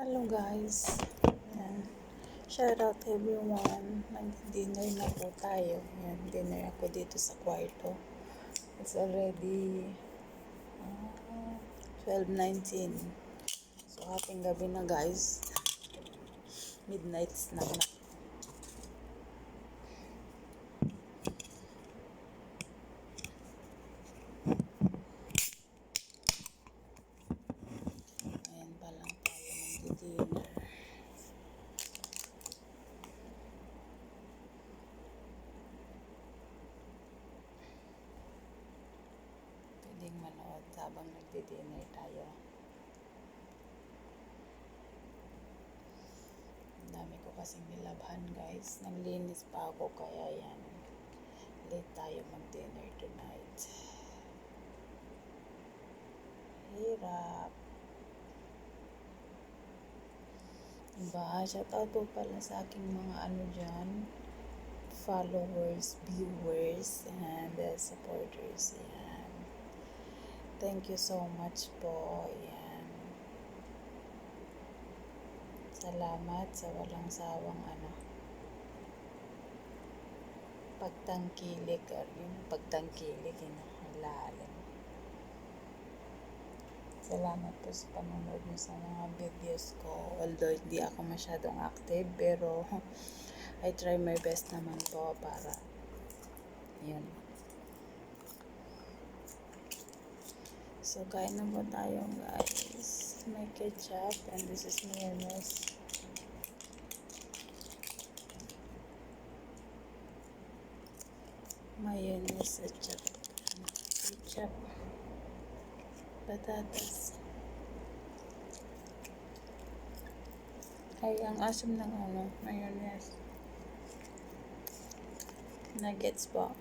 Hello guys. Ayan. Shout out everyone. Nag-dinner na po tayo. Ayan, dinner ako dito sa kwarto. It's already uh, 12.19. So, happy gabi na guys. Midnight snack na. Ayan pa lang mag-dinner. Pwedeng manood habang nagdi-dinner tayo. Ang dami ko kasing nilabhan guys. Naglinis pa ako kaya yan. Late tayo mag-dinner tonight. Hirap. Diba? Shoutout po pala sa aking mga ano dyan, followers, viewers, and uh, supporters. Yan. Thank you so much po. Yan. Salamat sa walang sawang ano, pagtangkilik or yung pagtangkilik yun lalim. Salamat po sa panonood niyo sa mga videos ko. Although hindi ako masyadong active, pero I try my best naman po para yun. So, kain na po tayo guys. May ketchup and this is mayonnaise. Mayonnaise at saka ketchup. Patatas. Ay, ang asim ng ano, mayonnaise. Nuggets po.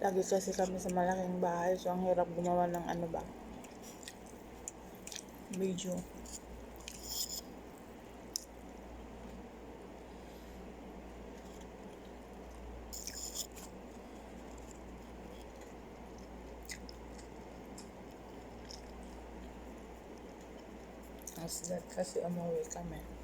Lagi kasi kami sa malaking bahay, so ang hirap gumawa ng ano ba, video. As that kasi umuwi kami.